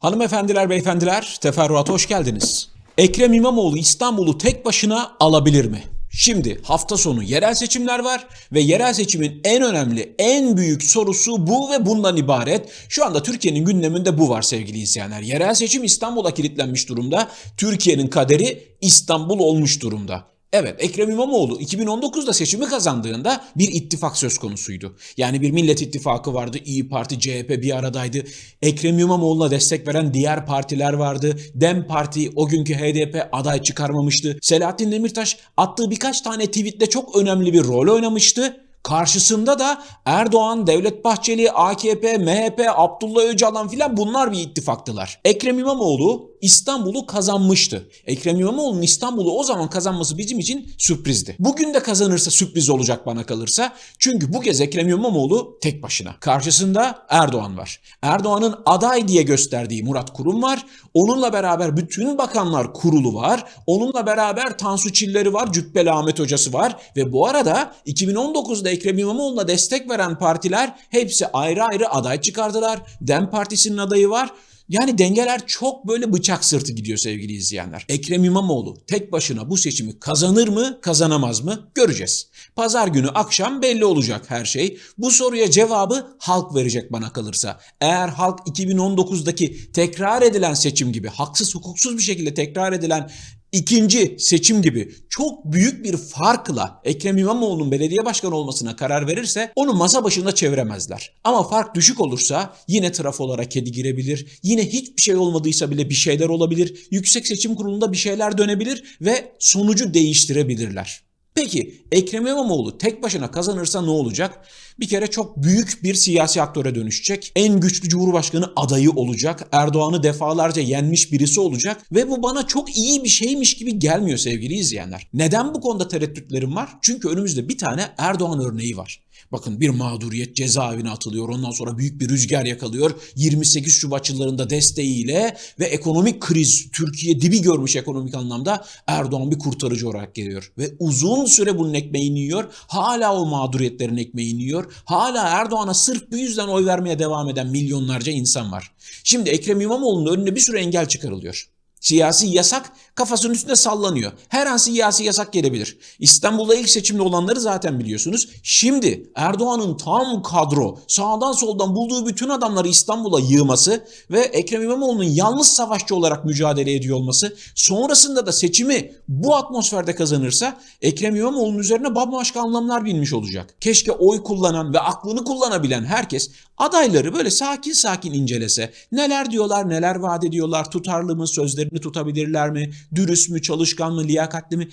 Hanımefendiler, beyefendiler, teferruata hoş geldiniz. Ekrem İmamoğlu İstanbul'u tek başına alabilir mi? Şimdi hafta sonu yerel seçimler var ve yerel seçimin en önemli, en büyük sorusu bu ve bundan ibaret. Şu anda Türkiye'nin gündeminde bu var sevgili izleyenler. Yerel seçim İstanbul'a kilitlenmiş durumda. Türkiye'nin kaderi İstanbul olmuş durumda. Evet Ekrem İmamoğlu 2019'da seçimi kazandığında bir ittifak söz konusuydu. Yani bir millet ittifakı vardı, İyi Parti, CHP bir aradaydı. Ekrem İmamoğlu'na destek veren diğer partiler vardı. DEM Parti o günkü HDP aday çıkarmamıştı. Selahattin Demirtaş attığı birkaç tane tweetle çok önemli bir rol oynamıştı. Karşısında da Erdoğan, Devlet Bahçeli, AKP, MHP, Abdullah Öcalan filan bunlar bir ittifaktılar. Ekrem İmamoğlu İstanbul'u kazanmıştı. Ekrem İmamoğlu'nun İstanbul'u o zaman kazanması bizim için sürprizdi. Bugün de kazanırsa sürpriz olacak bana kalırsa. Çünkü bu kez Ekrem İmamoğlu tek başına. Karşısında Erdoğan var. Erdoğan'ın aday diye gösterdiği Murat Kurum var. Onunla beraber bütün bakanlar kurulu var. Onunla beraber Tansu Çilleri var, Cübbeli Ahmet Hocası var. Ve bu arada 2019'da Ekrem İmamoğlu'na destek veren partiler hepsi ayrı ayrı aday çıkardılar. DEM Partisi'nin adayı var. Yani dengeler çok böyle bıçak sırtı gidiyor sevgili izleyenler. Ekrem İmamoğlu tek başına bu seçimi kazanır mı, kazanamaz mı göreceğiz. Pazar günü akşam belli olacak her şey. Bu soruya cevabı halk verecek bana kalırsa. Eğer halk 2019'daki tekrar edilen seçim gibi haksız hukuksuz bir şekilde tekrar edilen ikinci seçim gibi çok büyük bir farkla Ekrem İmamoğlu'nun belediye başkanı olmasına karar verirse onu masa başında çeviremezler. Ama fark düşük olursa yine trafolara kedi girebilir. Yine hiçbir şey olmadıysa bile bir şeyler olabilir. Yüksek Seçim Kurulu'nda bir şeyler dönebilir ve sonucu değiştirebilirler. Peki Ekrem İmamoğlu tek başına kazanırsa ne olacak? Bir kere çok büyük bir siyasi aktöre dönüşecek. En güçlü Cumhurbaşkanı adayı olacak. Erdoğan'ı defalarca yenmiş birisi olacak. Ve bu bana çok iyi bir şeymiş gibi gelmiyor sevgili izleyenler. Neden bu konuda tereddütlerim var? Çünkü önümüzde bir tane Erdoğan örneği var. Bakın bir mağduriyet cezaevine atılıyor. Ondan sonra büyük bir rüzgar yakalıyor. 28 Şubat yıllarında desteğiyle ve ekonomik kriz, Türkiye dibi görmüş ekonomik anlamda Erdoğan bir kurtarıcı olarak geliyor. Ve uzun süre bunun ekmeğini yiyor. Hala o mağduriyetlerin ekmeğini yiyor. Hala Erdoğan'a sırf bu yüzden oy vermeye devam eden milyonlarca insan var. Şimdi Ekrem İmamoğlu'nun önüne bir sürü engel çıkarılıyor. Siyasi yasak kafasının üstünde sallanıyor. Her an siyasi yasak gelebilir. İstanbul'da ilk seçimde olanları zaten biliyorsunuz. Şimdi Erdoğan'ın tam kadro sağdan soldan bulduğu bütün adamları İstanbul'a yığması ve Ekrem İmamoğlu'nun yalnız savaşçı olarak mücadele ediyor olması sonrasında da seçimi bu atmosferde kazanırsa Ekrem İmamoğlu'nun üzerine bambaşka anlamlar binmiş olacak. Keşke oy kullanan ve aklını kullanabilen herkes adayları böyle sakin sakin incelese. Neler diyorlar, neler vaat ediyorlar, tutarlı mı, sözlerini tutabilirler mi, dürüst mü, çalışkan mı, liyakatli mi?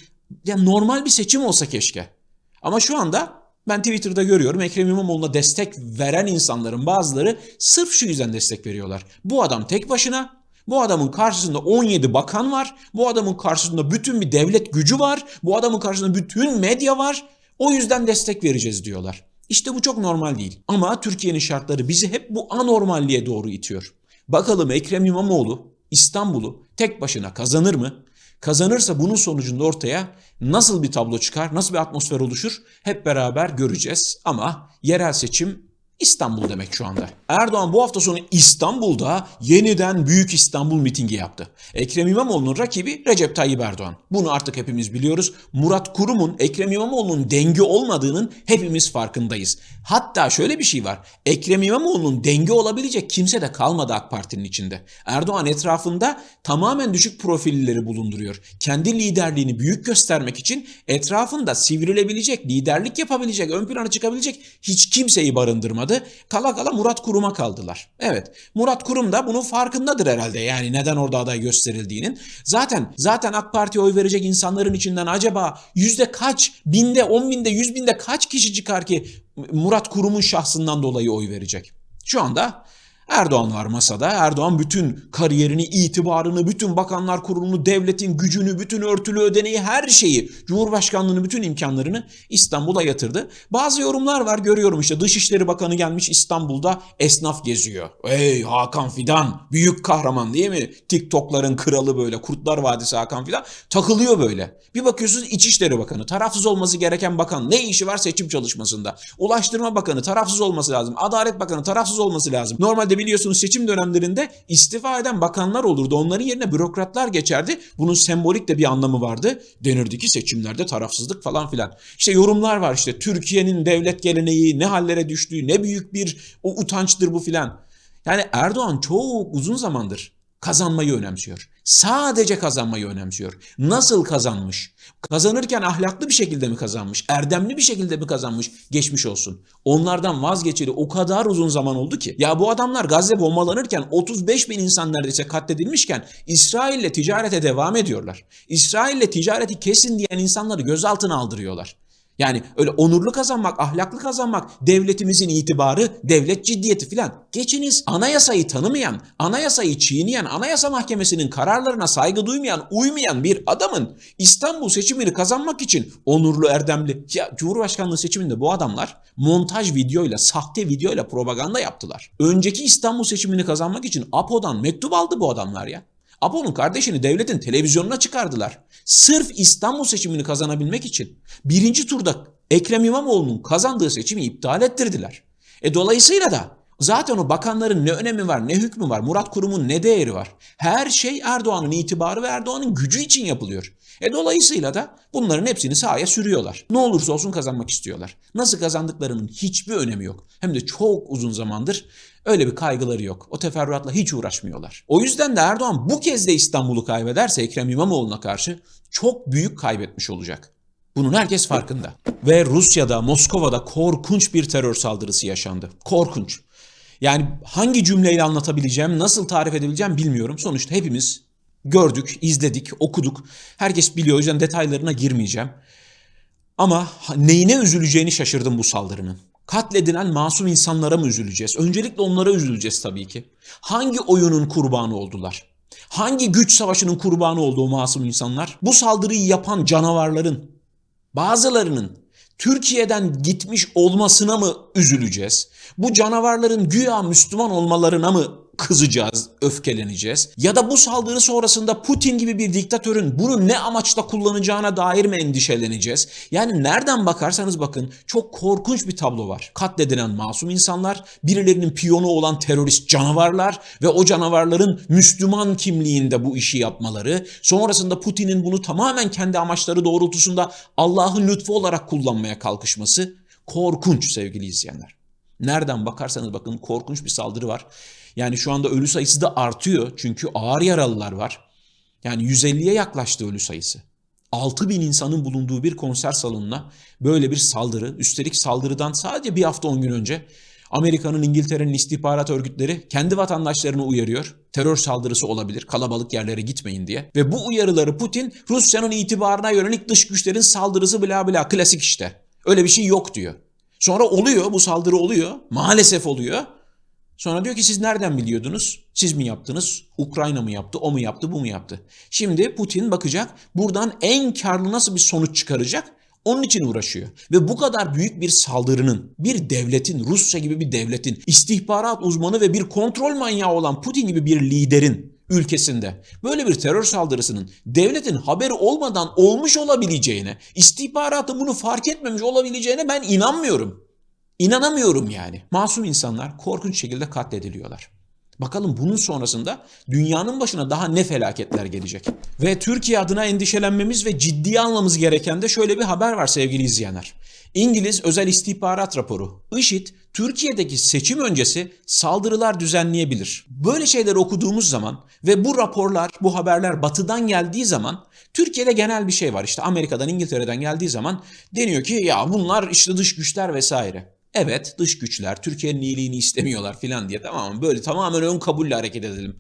Ya normal bir seçim olsa keşke. Ama şu anda ben Twitter'da görüyorum Ekrem İmamoğlu'na destek veren insanların bazıları sırf şu yüzden destek veriyorlar. Bu adam tek başına, bu adamın karşısında 17 bakan var, bu adamın karşısında bütün bir devlet gücü var, bu adamın karşısında bütün medya var. O yüzden destek vereceğiz diyorlar. İşte bu çok normal değil. Ama Türkiye'nin şartları bizi hep bu anormalliğe doğru itiyor. Bakalım Ekrem İmamoğlu İstanbul'u tek başına kazanır mı? Kazanırsa bunun sonucunda ortaya nasıl bir tablo çıkar, nasıl bir atmosfer oluşur hep beraber göreceğiz. Ama yerel seçim İstanbul demek şu anda. Erdoğan bu hafta sonu İstanbul'da yeniden Büyük İstanbul mitingi yaptı. Ekrem İmamoğlu'nun rakibi Recep Tayyip Erdoğan. Bunu artık hepimiz biliyoruz. Murat Kurum'un Ekrem İmamoğlu'nun denge olmadığının hepimiz farkındayız. Hatta şöyle bir şey var. Ekrem İmamoğlu'nun denge olabilecek kimse de kalmadı AK Parti'nin içinde. Erdoğan etrafında tamamen düşük profilleri bulunduruyor. Kendi liderliğini büyük göstermek için etrafında sivrilebilecek, liderlik yapabilecek, ön plana çıkabilecek hiç kimseyi barındırmadı. Kala kala Murat Kurum'a kaldılar. Evet Murat Kurum da bunun farkındadır herhalde yani neden orada aday gösterildiğinin. Zaten zaten AK Parti'ye oy verecek insanların içinden acaba yüzde kaç, binde, on binde, yüz binde kaç kişi çıkar ki Murat Kurum'un şahsından dolayı oy verecek? Şu anda Erdoğan var masada. Erdoğan bütün kariyerini, itibarını, bütün bakanlar kurulunu, devletin gücünü, bütün örtülü ödeneği, her şeyi, Cumhurbaşkanlığını, bütün imkanlarını İstanbul'a yatırdı. Bazı yorumlar var görüyorum işte Dışişleri Bakanı gelmiş İstanbul'da esnaf geziyor. Ey Hakan Fidan büyük kahraman değil mi? TikTok'ların kralı böyle Kurtlar Vadisi Hakan Fidan takılıyor böyle. Bir bakıyorsunuz İçişleri Bakanı tarafsız olması gereken bakan ne işi var seçim çalışmasında? Ulaştırma Bakanı tarafsız olması lazım. Adalet Bakanı tarafsız olması lazım. Normalde Normalde biliyorsunuz seçim dönemlerinde istifa eden bakanlar olurdu. Onların yerine bürokratlar geçerdi. Bunun sembolik de bir anlamı vardı. Denirdi ki seçimlerde tarafsızlık falan filan. İşte yorumlar var işte Türkiye'nin devlet geleneği ne hallere düştüğü ne büyük bir o utançtır bu filan. Yani Erdoğan çok uzun zamandır kazanmayı önemsiyor. Sadece kazanmayı önemsiyor. Nasıl kazanmış? Kazanırken ahlaklı bir şekilde mi kazanmış? Erdemli bir şekilde mi kazanmış? Geçmiş olsun. Onlardan vazgeçeli o kadar uzun zaman oldu ki. Ya bu adamlar Gazze bombalanırken 35 bin insan neredeyse katledilmişken İsrail'le ticarete devam ediyorlar. İsrail'le ticareti kesin diyen insanları gözaltına aldırıyorlar. Yani öyle onurlu kazanmak, ahlaklı kazanmak, devletimizin itibarı, devlet ciddiyeti filan. Geçiniz anayasayı tanımayan, anayasayı çiğneyen, anayasa mahkemesinin kararlarına saygı duymayan, uymayan bir adamın İstanbul seçimini kazanmak için onurlu, erdemli. Ya Cumhurbaşkanlığı seçiminde bu adamlar montaj videoyla, sahte videoyla propaganda yaptılar. Önceki İstanbul seçimini kazanmak için APO'dan mektup aldı bu adamlar ya. Apo'nun kardeşini devletin televizyonuna çıkardılar. Sırf İstanbul seçimini kazanabilmek için birinci turda Ekrem İmamoğlu'nun kazandığı seçimi iptal ettirdiler. E dolayısıyla da zaten o bakanların ne önemi var, ne hükmü var, Murat Kurum'un ne değeri var? Her şey Erdoğan'ın itibarı ve Erdoğan'ın gücü için yapılıyor. E dolayısıyla da bunların hepsini sahaya sürüyorlar. Ne olursa olsun kazanmak istiyorlar. Nasıl kazandıklarının hiçbir önemi yok. Hem de çok uzun zamandır öyle bir kaygıları yok. O teferruatla hiç uğraşmıyorlar. O yüzden de Erdoğan bu kez de İstanbul'u kaybederse Ekrem İmamoğlu'na karşı çok büyük kaybetmiş olacak. Bunun herkes farkında. Ve Rusya'da, Moskova'da korkunç bir terör saldırısı yaşandı. Korkunç. Yani hangi cümleyle anlatabileceğim, nasıl tarif edebileceğim bilmiyorum. Sonuçta hepimiz gördük, izledik, okuduk. Herkes biliyor o yüzden detaylarına girmeyeceğim. Ama neyine üzüleceğini şaşırdım bu saldırının. Katledilen masum insanlara mı üzüleceğiz? Öncelikle onlara üzüleceğiz tabii ki. Hangi oyunun kurbanı oldular? Hangi güç savaşının kurbanı oldu o masum insanlar? Bu saldırıyı yapan canavarların bazılarının Türkiye'den gitmiş olmasına mı üzüleceğiz? Bu canavarların güya Müslüman olmalarına mı kızacağız, öfkeleneceğiz? Ya da bu saldırı sonrasında Putin gibi bir diktatörün bunu ne amaçla kullanacağına dair mi endişeleneceğiz? Yani nereden bakarsanız bakın çok korkunç bir tablo var. Katledilen masum insanlar, birilerinin piyonu olan terörist canavarlar ve o canavarların Müslüman kimliğinde bu işi yapmaları, sonrasında Putin'in bunu tamamen kendi amaçları doğrultusunda Allah'ın lütfu olarak kullanmaya kalkışması korkunç sevgili izleyenler. Nereden bakarsanız bakın korkunç bir saldırı var. Yani şu anda ölü sayısı da artıyor çünkü ağır yaralılar var. Yani 150'ye yaklaştı ölü sayısı. 6 bin insanın bulunduğu bir konser salonuna böyle bir saldırı, üstelik saldırıdan sadece bir hafta 10 gün önce Amerika'nın, İngiltere'nin istihbarat örgütleri kendi vatandaşlarını uyarıyor. Terör saldırısı olabilir, kalabalık yerlere gitmeyin diye. Ve bu uyarıları Putin, Rusya'nın itibarına yönelik dış güçlerin saldırısı bla bla klasik işte. Öyle bir şey yok diyor. Sonra oluyor, bu saldırı oluyor. Maalesef oluyor. Sonra diyor ki siz nereden biliyordunuz? Siz mi yaptınız? Ukrayna mı yaptı? O mu yaptı? Bu mu yaptı? Şimdi Putin bakacak buradan en karlı nasıl bir sonuç çıkaracak? Onun için uğraşıyor. Ve bu kadar büyük bir saldırının, bir devletin, Rusya gibi bir devletin, istihbarat uzmanı ve bir kontrol manyağı olan Putin gibi bir liderin ülkesinde böyle bir terör saldırısının devletin haberi olmadan olmuş olabileceğine, istihbaratın bunu fark etmemiş olabileceğine ben inanmıyorum. İnanamıyorum yani. Masum insanlar korkunç şekilde katlediliyorlar. Bakalım bunun sonrasında dünyanın başına daha ne felaketler gelecek. Ve Türkiye adına endişelenmemiz ve ciddiye almamız gereken de şöyle bir haber var sevgili izleyenler. İngiliz Özel İstihbarat Raporu. IŞİD Türkiye'deki seçim öncesi saldırılar düzenleyebilir. Böyle şeyler okuduğumuz zaman ve bu raporlar, bu haberler batıdan geldiği zaman Türkiye'de genel bir şey var. İşte Amerika'dan, İngiltere'den geldiği zaman deniyor ki ya bunlar işte dış güçler vesaire. Evet dış güçler Türkiye'nin iyiliğini istemiyorlar filan diye tamam mı? Böyle tamamen ön kabulle hareket edelim.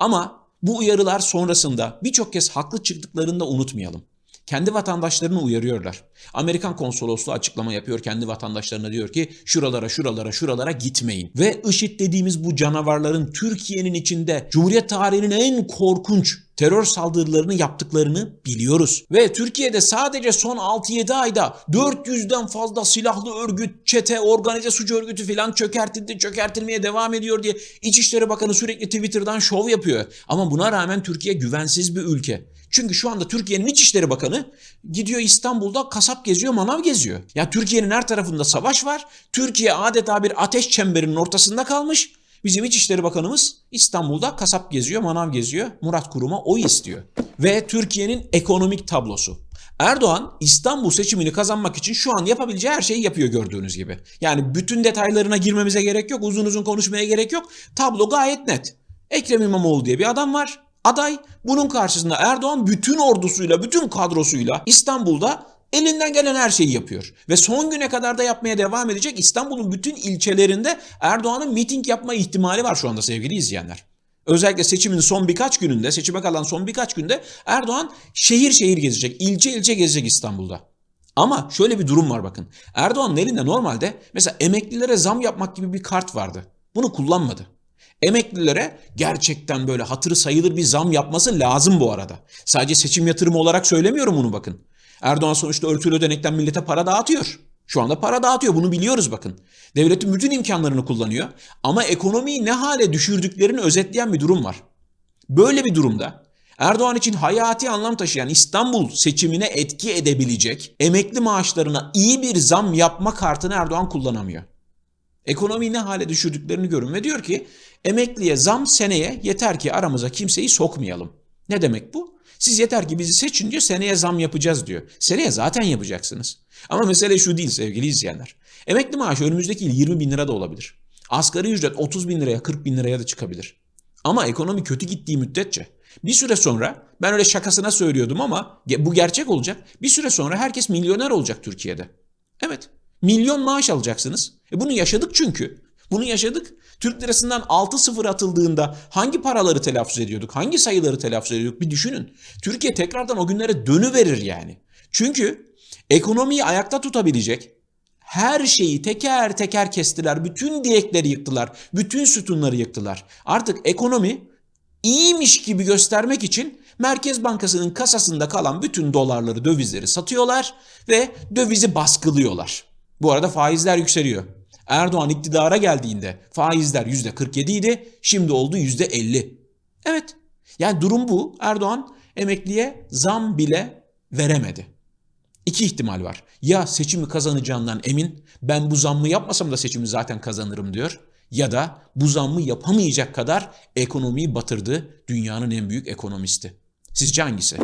Ama bu uyarılar sonrasında birçok kez haklı çıktıklarını da unutmayalım. Kendi vatandaşlarını uyarıyorlar. Amerikan konsolosluğu açıklama yapıyor kendi vatandaşlarına diyor ki şuralara şuralara şuralara gitmeyin. Ve IŞİD dediğimiz bu canavarların Türkiye'nin içinde Cumhuriyet tarihinin en korkunç terör saldırılarını yaptıklarını biliyoruz. Ve Türkiye'de sadece son 6-7 ayda 400'den fazla silahlı örgüt, çete, organize suç örgütü filan çökertildi, çökertilmeye devam ediyor diye İçişleri Bakanı sürekli Twitter'dan şov yapıyor. Ama buna rağmen Türkiye güvensiz bir ülke. Çünkü şu anda Türkiye'nin İçişleri Bakanı gidiyor İstanbul'da kasap geziyor, manav geziyor. Ya Türkiye'nin her tarafında savaş var. Türkiye adeta bir ateş çemberinin ortasında kalmış. Bizim İçişleri Bakanımız İstanbul'da kasap geziyor, manav geziyor. Murat Kurum'a oy istiyor. Ve Türkiye'nin ekonomik tablosu. Erdoğan İstanbul seçimini kazanmak için şu an yapabileceği her şeyi yapıyor gördüğünüz gibi. Yani bütün detaylarına girmemize gerek yok, uzun uzun konuşmaya gerek yok. Tablo gayet net. Ekrem İmamoğlu diye bir adam var. Aday. Bunun karşısında Erdoğan bütün ordusuyla, bütün kadrosuyla İstanbul'da elinden gelen her şeyi yapıyor. Ve son güne kadar da yapmaya devam edecek. İstanbul'un bütün ilçelerinde Erdoğan'ın miting yapma ihtimali var şu anda sevgili izleyenler. Özellikle seçimin son birkaç gününde, seçime kalan son birkaç günde Erdoğan şehir şehir gezecek, ilçe ilçe gezecek İstanbul'da. Ama şöyle bir durum var bakın. Erdoğan'ın elinde normalde mesela emeklilere zam yapmak gibi bir kart vardı. Bunu kullanmadı. Emeklilere gerçekten böyle hatırı sayılır bir zam yapması lazım bu arada. Sadece seçim yatırımı olarak söylemiyorum bunu bakın. Erdoğan sonuçta örtülü ödenekten millete para dağıtıyor. Şu anda para dağıtıyor bunu biliyoruz bakın. Devletin bütün imkanlarını kullanıyor ama ekonomiyi ne hale düşürdüklerini özetleyen bir durum var. Böyle bir durumda Erdoğan için hayati anlam taşıyan İstanbul seçimine etki edebilecek emekli maaşlarına iyi bir zam yapma kartını Erdoğan kullanamıyor. Ekonomiyi ne hale düşürdüklerini görün ve diyor ki emekliye zam seneye yeter ki aramıza kimseyi sokmayalım. Ne demek bu? Siz yeter ki bizi seçince seneye zam yapacağız diyor. Seneye zaten yapacaksınız. Ama mesele şu değil sevgili izleyenler. Emekli maaşı önümüzdeki yıl 20 bin lira da olabilir. Asgari ücret 30 bin liraya 40 bin liraya da çıkabilir. Ama ekonomi kötü gittiği müddetçe bir süre sonra ben öyle şakasına söylüyordum ama bu gerçek olacak. Bir süre sonra herkes milyoner olacak Türkiye'de. Evet milyon maaş alacaksınız. E bunu yaşadık çünkü. Bunu yaşadık. Türk lirasından 6-0 atıldığında hangi paraları telaffuz ediyorduk? Hangi sayıları telaffuz ediyorduk? Bir düşünün. Türkiye tekrardan o günlere dönüverir yani. Çünkü ekonomiyi ayakta tutabilecek her şeyi teker teker kestiler. Bütün direkleri yıktılar. Bütün sütunları yıktılar. Artık ekonomi iyiymiş gibi göstermek için Merkez Bankası'nın kasasında kalan bütün dolarları, dövizleri satıyorlar ve dövizi baskılıyorlar. Bu arada faizler yükseliyor. Erdoğan iktidara geldiğinde faizler %47 idi, şimdi oldu %50. Evet, yani durum bu. Erdoğan emekliye zam bile veremedi. İki ihtimal var. Ya seçimi kazanacağından emin, ben bu zammı yapmasam da seçimi zaten kazanırım diyor. Ya da bu zammı yapamayacak kadar ekonomiyi batırdı dünyanın en büyük ekonomisti. Sizce hangisi?